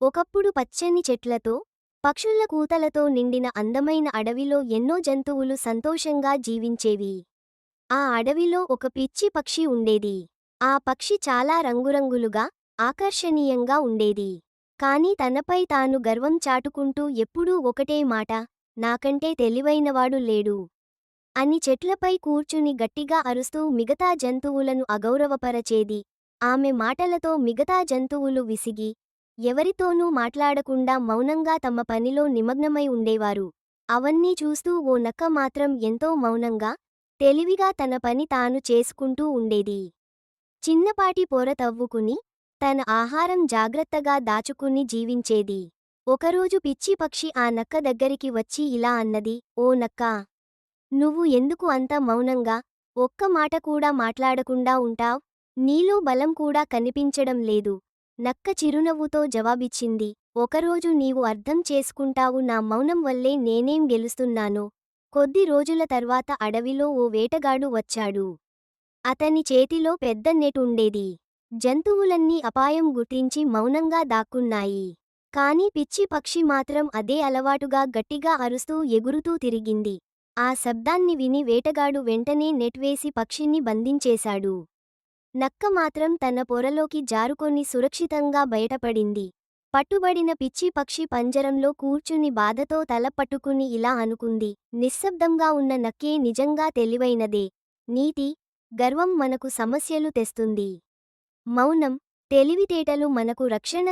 ఒకప్పుడు పచ్చని చెట్లతో పక్షుల కూతలతో నిండిన అందమైన అడవిలో ఎన్నో జంతువులు సంతోషంగా జీవించేవి. ఆ అడవిలో ఒక పిచ్చి పక్షి ఉండేది. ఆ పక్షి చాలా రంగురంగులుగా ఆకర్షణీయంగా ఉండేది. కాని తనపై తాను గర్వం చాటుకుంటూ ఎప్పుడూ ఒకటే మాట నాకంటే తెలివైనవాడు లేడు అని చెట్లపై కూర్చుని గట్టిగా అరుస్తూ మిగతా జంతువులను అగౌరవపరచేది. ఆమె మాటలతో మిగతా జంతువులు విసిగి ఎవరితోనూ మాట్లాడకుండా మౌనంగా తమ పనిలో నిమగ్నమై ఉండేవారు. అవన్నీ చూస్తూ ఓ నక్క మాత్రం ఎంతో మౌనంగా తెలివిగా తన పని తాను చేసుకుంటూ ఉండేది. చిన్నపాటి పొర తవ్వుకుని తన ఆహారం జాగ్రత్తగా దాచుకుని జీవించేది. ఒకరోజు పిచ్చి పక్షి ఆ నక్క దగ్గరికి వచ్చి ఇలా అన్నది ఓ నక్కా నువ్వు ఎందుకు అంత మౌనంగా ఒక్క మాట కూడా మాట్లాడకుండా ఉంటావ్? నీలో బలం కూడా కనిపించడం లేదు. నక్క చిరునవ్వుతో జవాబిచ్చింది. ఒకరోజు నీవు అర్థం చేసుకుంటావు నా మౌనం వల్లే నేనేం గెలుస్తున్నానో. కొద్ది రోజుల తర్వాత అడవిలో ఓ వేటగాడు వచ్చాడు. అతని చేతిలో పెద్ద నెట్ ఉండేది. జంతువులన్నీ అపాయం గుర్తించి మౌనంగా దాక్కున్నాయి. కాని పిచ్చి పక్షి మాత్రం అదే అలవాటుగా గట్టిగా అరుస్తూ ఎగురుతూ తిరిగింది. ఆ శబ్దాన్ని విని వేటగాడు వెంటనే నెట్ వేసి పక్షిని బంధించేశాడు. నక్క మాత్రం తన పొరలోకి జారుకొని సురక్షితంగా బయటపడింది. పట్టుబడిన పిచ్చి పక్షి పంజరంలో కూర్చుని బాధతో తల పట్టుకుని ఇలా అనుకుంది. నిశ్శబ్దంగా ఉన్న నక్కే నిజంగా తెలివైనదే. నీతి గర్వం మనకు సమస్యలు తెస్తుంది. మౌనం తెలివితేటలు మనకు రక్షణ